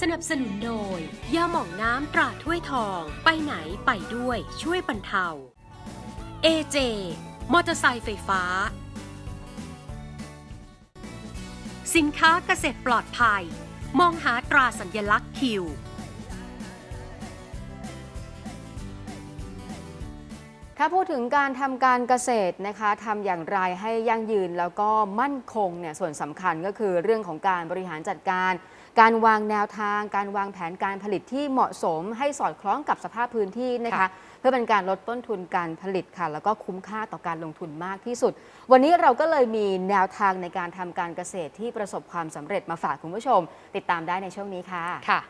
สนับสนุนโดยยาหม่องน้ำตราถ้วยทอง ไปไหนไปด้วยช่วยบรรเทา AJ มอเตอร์ไซค์ไฟฟ้า สินค้าเกษตรปลอดภัย มองหาตราสัญลักษณ์คิว ถ้าพูดถึงการทำการเกษตรนะคะทำอย่างไรให้ยั่งยืนแล้วก็มั่นคงเนี่ยส่วนสำคัญก็คือเรื่องของการบริหารจัดการ การวางแนวทาง การวางแผนการผลิตที่เหมาะสม ให้สอดคล้องกับสภาพพื้นที่นะคะค่ะเพื่อเป็นการลดต้นทุนการผลิตค่ะ แล้วก็คุ้มค่าต่อการลงทุนมากที่สุด วันนี้เราก็เลยมีแนวทางในการทำการเกษตรที่ประสบความสำเร็จมาฝากคุณผู้ชม ติดตามได้ในช่วงนี้ค่ะ ค่ะ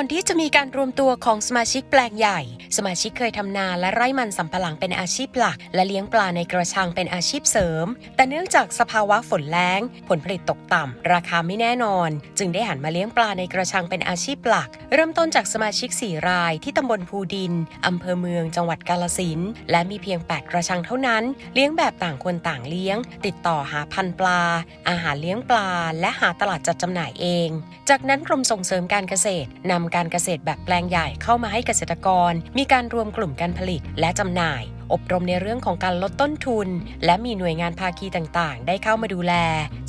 ก่อนที่จะมีการรวมตัวของสมาชิกแปลงใหญ่ สมาชิกเคยทำนาและไร่มันสำปะหลังเป็นอาชีพหลัก และเลี้ยงปลาในกระชังเป็นอาชีพเสริม แต่เนื่องจากสภาวะฝนแล้ง ผลผลิตตกต่ำราคาไม่แน่นอน จึงได้หันมาเลี้ยงปลาในกระชังเป็นอาชีพหลัก เริ่มต้นจากสมาชิก 4 รายที่ตำบลภูดินอำเภอเมืองจังหวัดกาลสินและมีเพียง 8 กระชังเท่านั้น เลี้ยงแบบต่างคนต่างเลี้ยง ติดต่อหาพันปลา อาหารเลี้ยงปลา และหาตลาดจัดจำหน่ายเอง จากนั้นกรมส่งเสริมการเกษตรนำการเกษตรแบบแปลงใหญ่เข้ามาให้เกษตรกร มีการรวมกลุ่มการผลิตและจำหน่าย อบรมในเรื่องของการลดต้นทุน และมีหน่วยงานภาคีต่างๆ ได้เข้ามาดูแล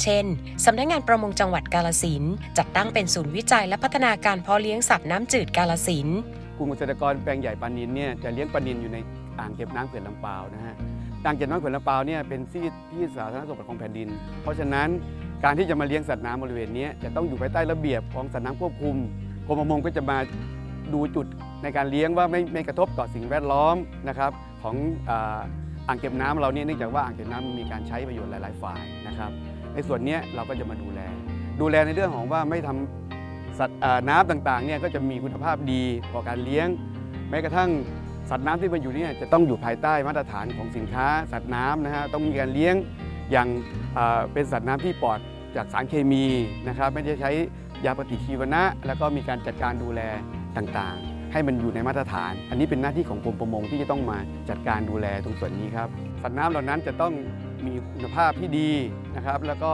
เช่นสำนักงานประมงจังหวัดกาลสินจัดตั้งเป็นศูนย์วิจัยและพัฒนาการเพาะเลี้ยงสัตว์น้ำจืดกาลสินกลุ่มเกษตรกรแปลงใหญ่ปลานินเนี่ยจะเลี้ยงปลานินอยู่ในอ่างเก็บน้ำเขื่อนลำปาวนะฮะอ่างเก็บน้ำเขื่อนลำปาวเนี่ยเป็นที่ที่สาธารณสมบัติของแผ่นดิน เพราะฉะนั้นการที่จะมาเลี้ยงสัตว์น้ำบริเวณนี้จะต้องอยู่ภายใต้ระเบียบของสัตว์น้ำควบคุม กรมประมงก็จะมาดูจุดในการเลี้ยงว่าไม่ไม่กระทบต่อสิ่งแวดล้อมนะครับของอ่างเก็บน้ำเราเนี่ยเนื่องจากว่าอ่างเก็บน้ำมีการใช้ประโยชน์หลาย ๆ ฝ่ายนะครับ ในส่วนนี้เราก็จะมาดูแล ดูแลในเรื่องของว่าไม่ทำสัตว์น้ำต่างๆเนี่ยก็จะมีคุณภาพดีต่อการเลี้ยง แม้กระทั่งสัตว์น้ำที่มาอยู่เนี่ยจะต้องอยู่ภายใต้มาตรฐานของสินค้า สัตว์น้ำนะฮะต้องมีการเลี้ยงอย่างเป็นสัตว์น้ำที่ปลอดจากสารเคมีนะครับ ไม่ได้ใช้ ยาปฏิชีวนะ แล้วก็มีการจัดการดูแลต่างๆ ให้มันอยู่ในมาตรฐาน อันนี้เป็นหน้าที่ของกรมประมงที่จะต้องมาจัดการดูแลตรงส่วนนี้ครับสัตว์น้ำเหล่านั้นจะต้องมีคุณภาพที่ดีนะครับ แล้วก็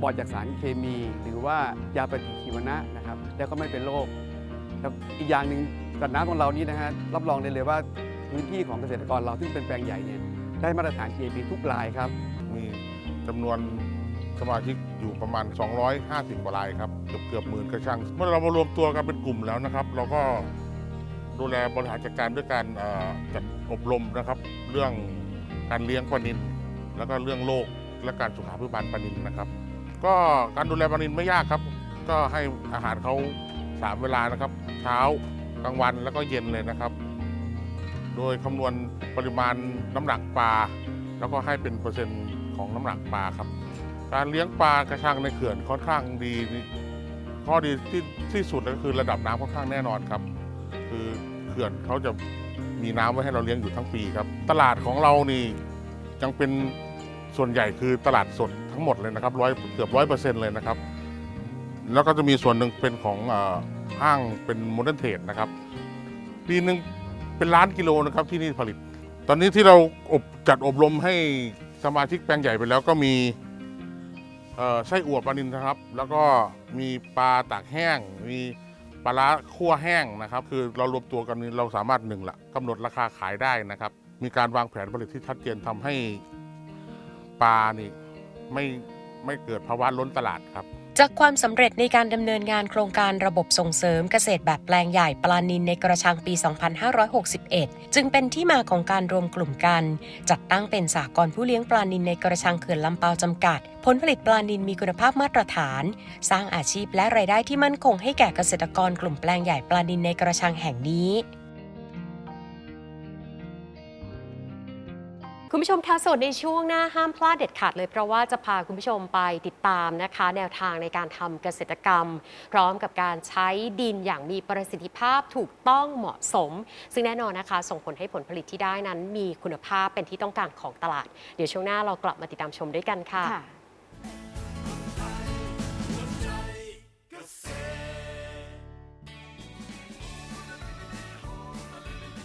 ปลอดจากสารเคมี หรือว่ายาปฏิชีวนะนะครับ แล้วก็ไม่เป็นโรคแล้วอีกอย่างหนึ่งสัตว์น้ำของเรานี่นะฮะรับรองได้เลยว่าพื้นที่ของเกษตรกรเราซึ่งเป็นแปลงใหญ่เนี่ยได้มาตรฐาน GAP ทุกรายครับ มีจำนวนสมาชิกอยู่ประมาณ 250 กว่ารายครับ กือบเกือบหมื่นกระชังเมื่อเรามารวมตัวกันเป็นกลุ่มแล้วนะครับ เราก็ดูแลบริหารจัดการด้วยการจัดอบรมนะครับ เรื่องการเลี้ยงปลานินแล้วก็เรื่องโรคและการสุขาพิบาลปลานินนะครับ ก็การดูแลปลานินไม่ยากครับ ก็ให้อาหารเขาสามเวลานะครับ เช้ากลางวันแล้วก็เย็นเลยนะครับ โดยคำนวณปริมาณน้ำหนักปลาแล้วก็ให้เป็นเปอร์เซ็นต์ของน้ำหนักปลาครับ การเลี้ยงปลากระชังในเขื่อนค่อนข้างดี ข้อดีที่ที่สุดก็คือระดับน้ำค่อนข้างแน่นอนครับ คือเขื่อนเขาจะมีน้ำไว้ให้เราเลี้ยงอยู่ทั้งปีครับ ตลาดของเรานี่ยังเป็นส่วนใหญ่คือตลาดสดทั้งหมดเลยนะครับร้อยเกือบร้อยเปอร์เซ็นต์เลยนะครับ แล้วก็จะมีส่วนหนึ่งเป็นของออห้างเป็นโมเดิร์นเทรดนะครับปีหนึ่งเป็นล้านกิโลนะครับที่นี่ผลิต ตอนนี้ที่เราอบจัดอบรมให้สมาชิกแปลงใหญ่ไปแล้วก็มี ไส้อั่วปลานินนะครับ แล้วก็มีปลาตากแห้ง มีปลาร้าคั่วแห้งนะครับ คือเรารวมตัวกันนี้เราสามารถหนึ่งละกำหนดราคาขายได้นะครับ มีการวางแผนผลิตที่ชัดเจนทำให้ปลานี่ไม่ไม่เกิดภาวะล้นตลาดครับ จากความสำเร็จในการดำเนินงานโครงการระบบส่งเสริมเกษตรแบบแปลงใหญ่ปลานินในกระชังปี 2561 จึงเป็นที่มาของการรวมกลุ่มกัน จัดตั้งเป็นสากลผู้เลี้ยงปลานินในกระชังเขื่อนลำเปาจำกัด ผลผลิตปลานินมีคุณภาพมาตรฐาน สร้างอาชีพและรายได้ที่มั่นคงให้แก่เกษตรกรกลุ่มแปลงใหญ่ปลานินในกระชังแห่งนี้ คุณผู้ชมคะสดในช่วงหน้าห้ามพลาดเด็ดขาดเลยเพราะว่าจะพาคุณผู้ชมไปติดตามนะคะ แนวทางในการทำเกษตรกรรม พร้อมกับการใช้ดินอย่างมีประสิทธิภาพถูกต้องเหมาะสม ซึ่งแน่นอนนะคะ ส่งผลให้ผลผลิตที่ได้นั้น มีคุณภาพเป็นที่ต้องการของตลาด เดี๋ยวช่วงหน้าเรากลับมาติดตามชมด้วยกันค่ะค่ะ